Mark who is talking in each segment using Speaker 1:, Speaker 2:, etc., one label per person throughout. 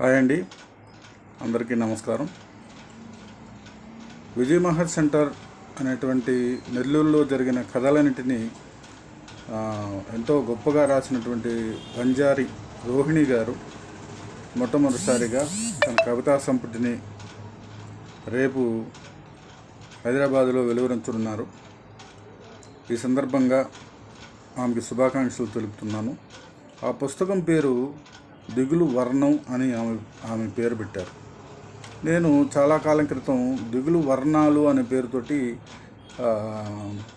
Speaker 1: Hi అండి. అందరికీ నమస్కారం. విజయ్ మహర్ సెంటర్ అనేటువంటి నెల్లూరులో జరిగిన కథలన్నింటినీ ఎంతో గొప్పగా రాసినటువంటి బంజారి రోహిణి గారు మొట్టమొదటిసారిగా తన కవితా సంపుటిని రేపు హైదరాబాదులో వెలువరించనున్నారు. ఈ సందర్భంగా ఆమెకి శుభాకాంక్షలు తెలుపుతున్నాను. ఆ పుస్తకం పేరు దిగులు వర్ణం అని ఆమె ఆమె పేరు పెట్టారు. నేను చాలా కాలం క్రితం దిగులు వర్ణాలు అనే పేరుతోటి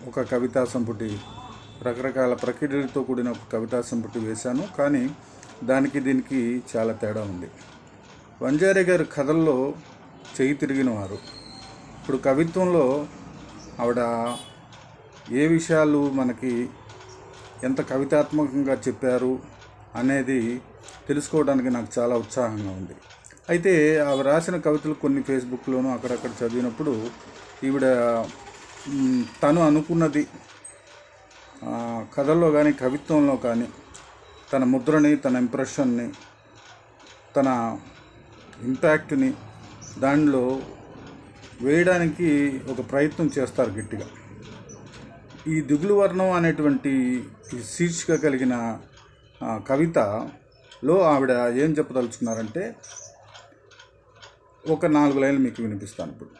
Speaker 1: ఒక కవితా సంపుటి రకరకాల ప్రక్రియలతో కూడిన ఒక కవితా సంపుటి వేశాను. కానీ దానికి దీనికి చాలా తేడా ఉంది. వంజారి గారి కథల్లో చేయి తిరిగిన వారు ఇప్పుడు కవిత్వంలో ఆవిడ ఏ విషయాలు మనకి ఎంత కవితాత్మకంగా చెప్పారు అనేది తెలుసుకోవడానికి నాకు చాలా ఉత్సాహంగా ఉంది. అయితే ఆవిడ రాసిన కవితలు కొన్ని ఫేస్బుక్లోనూ అక్కడక్కడ చదివినప్పుడు ఈవిడ తను అనుకున్నది కథల్లో కానీ కవిత్వంలో కానీ తన ముద్రని తన ఇంప్రెషన్ని తన ఇంపాక్ట్ని దానిలో వేయడానికి ఒక ప్రయత్నం చేస్తారు గట్టిగా. ఈ దిగులు వర్ణం అనేటువంటి ఈ శీర్షిక కలిగిన కవిత లో ఆవిడ ఏం చెప్పదలుచుకున్నారంటే ఒక నాలుగు లైన్లు మీకు వినిపిస్తాను ఇప్పుడు.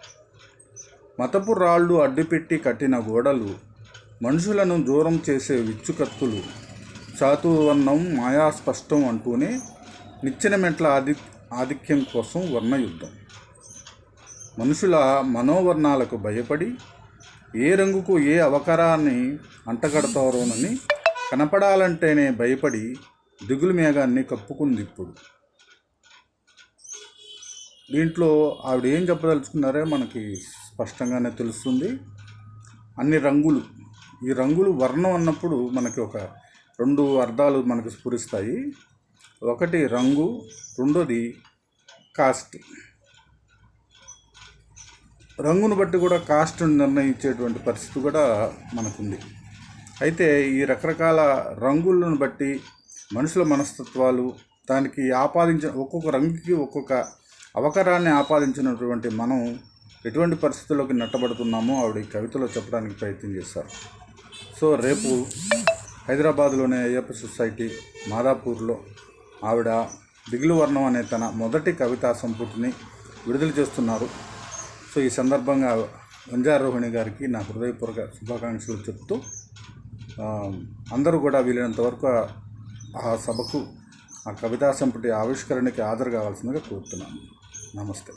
Speaker 1: మతపు రాళ్ళు అడ్డుపెట్టి కట్టిన గోడలు మనుషులను దూరం చేసే విచ్చుకత్తులు చాతువర్ణం మాయా స్పష్టం అంటూనే నిచ్చెన మెట్ల ఆది ఆధిక్యం కోసం వర్ణయుద్ధం. మనుషుల మనోవర్ణాలకు భయపడి ఏ రంగుకు ఏ అవకరాన్ని అంటగడతారోనని కనపడాలంటేనే భయపడి దిగులు మేఘాన్ని కప్పుకుంది ఇప్పుడు. దీంట్లో ఆవిడ ఏం చెప్పదలుచుకున్నారో మనకి స్పష్టంగానే తెలుస్తుంది. అన్ని రంగులు ఈ రంగులు వర్ణం అన్నప్పుడు మనకి ఒక రెండు అర్థాలు మనకు స్ఫురిస్తాయి. ఒకటి రంగు రెండోది కాస్ట్. రంగును బట్టి కూడా కాస్ట్ను నిర్ణయించేటువంటి పరిస్థితి కూడా మనకుంది. అయితే ఈ రకరకాల రంగులను బట్టి మనుషుల మనస్తత్వాలు దానికి ఆపాదించిన ఒక్కొక్క రంగుకి ఒక్కొక్క అవకరాన్ని ఆపాదించినటువంటి మనం ఎటువంటి పరిస్థితుల్లోకి నట్టబడుతున్నామో ఆవిడ ఈ కవితలో చెప్పడానికి ప్రయత్నం చేశారు. సో రేపు హైదరాబాద్లోనే అయ్యప్ప సొసైటీ మాదాపూర్లో ఆవిడ దిగులు వర్ణం అనే తన మొదటి కవితా సంపుటిని విడుదల చేస్తున్నారు. సో ఈ సందర్భంగా వంజారోహిణి గారికి నా హృదయపూర్వక శుభాకాంక్షలు చెప్తూ అందరూ కూడా వీలైనంత వరకు ఆ సభకు ఆ కవితా సంపుటి ఆవిష్కరణకి హాజరు కావాల్సిందిగా కోరుతున్నాను. నమస్తే.